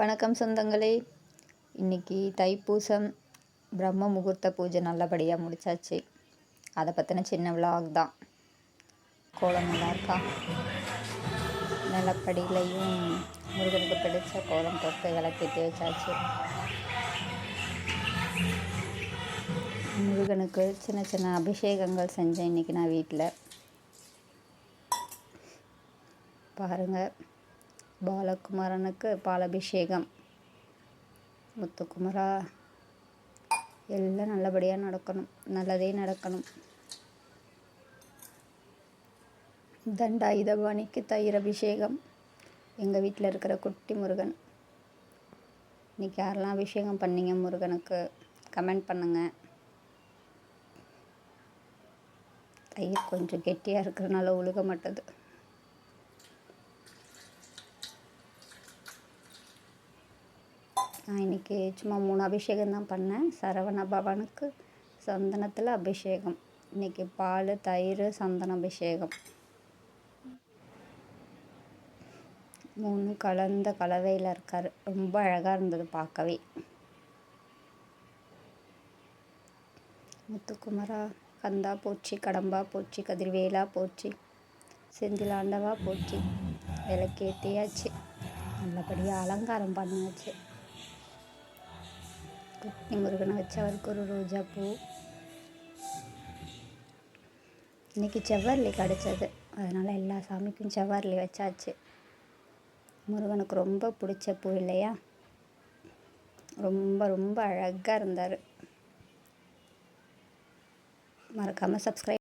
வணக்கம் சொந்தங்களே. இன்றைக்கி தைப்பூசம் பிரம்ம முகூர்த்த பூஜை நல்லபடியாக முடிச்சாச்சு. அதை பற்றின சின்ன விளாக் தான். கோலம் நல்லா இருக்கா? நிலப்படியிலையும் முருகனுக்கு பிடிச்ச கோலம் போட்டு விளக்கேற்றி வச்சாச்சு. முருகனுக்கு சின்ன சின்ன அபிஷேகங்கள் செஞ்சேன் இன்றைக்கி நான் வீட்டில் பாருங்கள் பாலகுமாரனுக்கு பாலபிஷேகம். முத்துக்குமரா எல்லாம் நல்லபடியாக நடக்கணும். நல்லதே நடக்கணும். தண்டாயுதபாணிக்கு தயிர் அபிஷேகம். எங்கள் வீட்டில் இருக்கிற குட்டி முருகன். இன்றைக்கி யாரெல்லாம் அபிஷேகம் பண்ணீங்க முருகனுக்கு? கமெண்ட் பண்ணுங்கள் தயிர் கொஞ்சம் கெட்டியாக இருக்கிறனால ஒழுக மாட்டது. நான் இன்றைக்கி சும்மா மூணு அபிஷேகம் தான் பண்ணேன். சரவண பவனுக்கு சந்தனத்தில் அபிஷேகம். இன்றைக்கி பால் தயிர் சந்தன அபிஷேகம். மூணு கலந்த கலவையில் இருக்கார். ரொம்ப அழகாக இருந்தது பார்க்கவே. முத்துக்குமரா கந்தா போச்சு கடம்பா போச்சு கதிர்வேலா போச்சு செந்திலாண்டவா போச்சு விளக்கேற்றியாச்சு நல்லபடியாக அலங்காரம் பண்ணாச்சு குட்டி முருகனை வச்சு அவருக்கு ஒரு ரோஜா பூ. இன்றைக்கி செவ்வரளி கிடச்சது. அதனால் எல்லா சாமிக்கும் செவ்வரளி வச்சாச்சு. முருகனுக்கு ரொம்ப பிடிச்ச பூ இல்லையா? ரொம்ப ரொம்ப அழகாக இருந்தார். மறக்காமல் சப்ஸ்கிரைப்